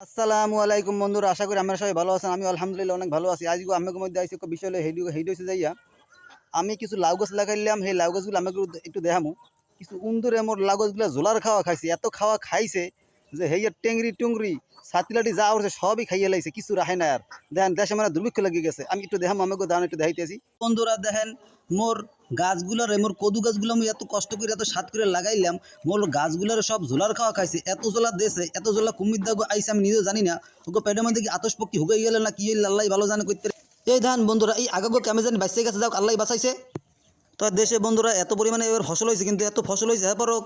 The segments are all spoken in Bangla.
আসসালামু আলাইকুম বন্ধুরা, আশা করি আমরা সবাই ভালো আছেন। আমি আলহামদুলিল্লাহ অনেক ভালো আছি। আজকে আমাকে মধ্যে আইসি একটা বিষয় হেডি হেডি হয়েছে যাইয়া আমি কিছু লাউ গাছ লাগাইলাম। সেই লাউ গাছগুলো আমাকে একটু দেখামো। কিছু উন্দুরে মোর লাউ গাছগুলো জোলার খাওয়া খাইছে, এত খাওয়া খাইছে যে হেইয়ার টেংরি টুংরি সাতিলাটি যা উঠছে সবই খাইয়ে লাইছে, কিছু রাখে না আর। দেখেন, দেশে মানে দুর্ভিক্ষ লাগিয়ে গেছে। আমি একটু দেখাম আমাকে দান একটু দেখাইতেছি। বন্ধুরা, দেখেন, মোর গাছগুলোর, মোর কদু গাছগুলো আমি এত কষ্ট করে, এত সাত করে লাগাইলাম, মোর গাছগুলোর সব ঝোলার খাওয়া খাইছে। এত জোলা দেশে, এত জোলা কুমির দাগো আইসে আমি নিজেও জানি না। ওকে পেটের মধ্যে কি আতস পক্ষী হুকে গেলে না, কি আল্লাহ ভালো জানে করতে এই ধান বন্ধুরা, এই আগাগো ক্যামেজান বাইসে গেছে যাও আল্লাহ বাঁচাইছে। তো আর দেশে বন্ধুরা এত পরিমাণে এবার ফসল হয়েছে, কিন্তু এত ফসল হয়েছে, এরপরও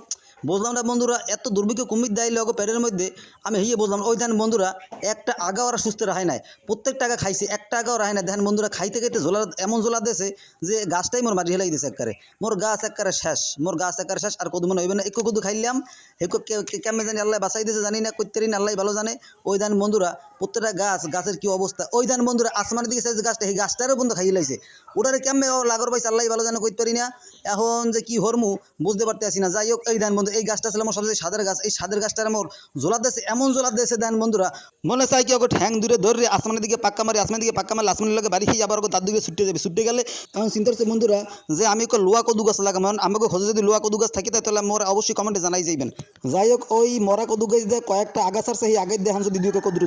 বুঝলাম না বন্ধুরা, এত দুর্ভিক্ষ কুমির দেয় লগো পেটের মধ্যে, আমি হিয়ে বুঝলাম, ওই ধান বন্ধুরা, একটা আগা ওরা সুস্থ রাখায় নাই প্রত্যেক টাকা খাইছে, একটা আগাও রাখায় না ধ্যান বন্ধুরা খাইতে খাইতে ঝোলা এমন ঝোলা দিয়েছে যে গাছটাই মোর মাটি হেলাই দিয়েছে একবারে মোর গাছ একবারে শেষ, মোর গাছ একবারে শেষ, আর কদু মনে হইবে না, একটু কদু খাইলাম একটু কেমন জানি আল্লাহ বাঁচাই দিয়েছে জানি না করতে না, আল্লাহ ভালো জানে। ওই ধান বন্ধুরা, প্রত্যেকটা গাছ, গাছের কি অবস্থা? ওই ধান বন্ধুরা, আসমানের দিকে সাইজ গাছটা, সেই গাছটারও বন্ধু খাইয়ে লাইছে। ওটারে কেমনে লাগর পাইছে, আল্লাহ ভালো জানে করতে না। এখন যে কি হরমু, বুঝতে পারতে আসি না। যাই হোক, এই ধান বন্ধু, এই গাছটা ছিল আমার সবচেয়ে সাদের গাছ। এই সাদের গাছটার আমার জোলা দেশে এমন জোলা দেশে দেন বন্ধুরা, মনে চাই কি ওকে ঠ্যাং দূরে ধরে আসমানের দিকে পাক্কা মারি, আসমানের দিকে পাক্কা মারি আসমানের লোকে বাড়ি খেয়ে ওকে তার দিকে ছুটে যাবে। ছুটে গেলে এখন চিন্তা করছে বন্ধুরা, যে আমি লোয়া কদু গাছ লাগাম আমাকে খোঁজে যদি লোয়া কদু গাছ থাকে, তাহলে মোর অবশ্যই কমেন্টে জানাই যাইবেন। যাই হোক ওই মরা কদু গাছ দিয়ে কয়েকটা আগাছার সেই আগের দেখান যদি দুই কদু